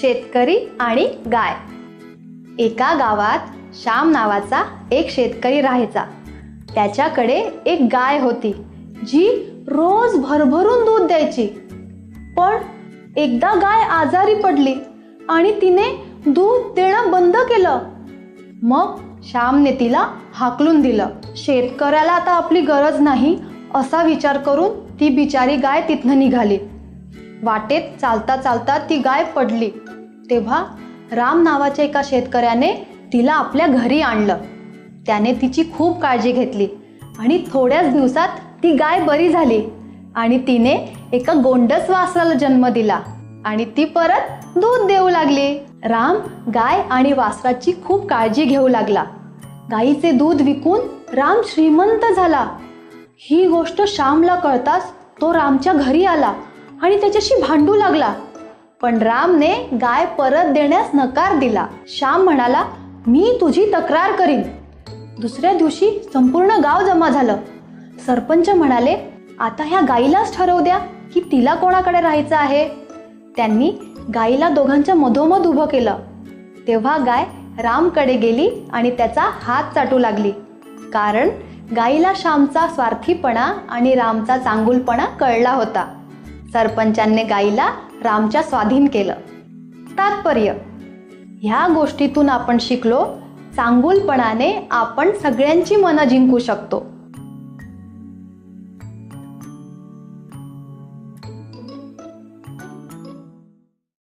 शेतकरी आणि गाय. एका गावात श्याम नावाचा एक शेतकरी राहायचा. त्याच्याकडे एक गाय होती जी रोज भरभरून दूध द्यायची. पण एकदा गाय आजारी पडली आणि तिने दूध देणं बंद केलं. मग श्यामने तिला हाकलून दिलं शेतकऱ्याला आता आपली गरज नाही असा विचार करून ती बिचारी गाय तिथनं निघाली. वाटेत चालता चालता ती गाय पडली. तेव्हा राम नावाच्या एका शेतकऱ्याने तिला आपल्या घरी आणलं. त्याने तिची खूप काळजी घेतली आणि थोड्याच दिवसात ती गाय बरी झाली आणि तिने एका गोंडस वासराला जन्म दिला आणि ती परत दूध देऊ लागली. राम गाय आणि वासराची खूप काळजी घेऊ लागला. गाईचे दूध विकून राम श्रीमंत झाला. ही गोष्ट श्यामला कळताच तो रामच्या घरी आला. आणि त्याच्याशी भांडू लागला. पण रामने गाय परत देण्यास नकार दिला. श्याम म्हणाला मी तुझी तक्रार करीन. दुसऱ्या दिवशी संपूर्ण गाव जमा झालं. सरपंच म्हणाले आता ह्या गाईलाच ठरवू द्या की तिला कोणाकडे राहायचं आहे. त्यांनी गाईला दोघांच्या मधोमध उभं केलं. तेव्हा गाय रामकडे गेली आणि त्याचा हात चाटू लागली. कारण गाईला श्यामचा स्वार्थीपणा आणि रामचा चांगुलपणा कळला होता. सरपंचांनी गाईला रामच्या स्वाधीन केलं. तात्पर्य ह्या गोष्टीतून आपण शिकलो चांगुलपणाने आपण सगळ्यांची मनं जिंकू शकतो.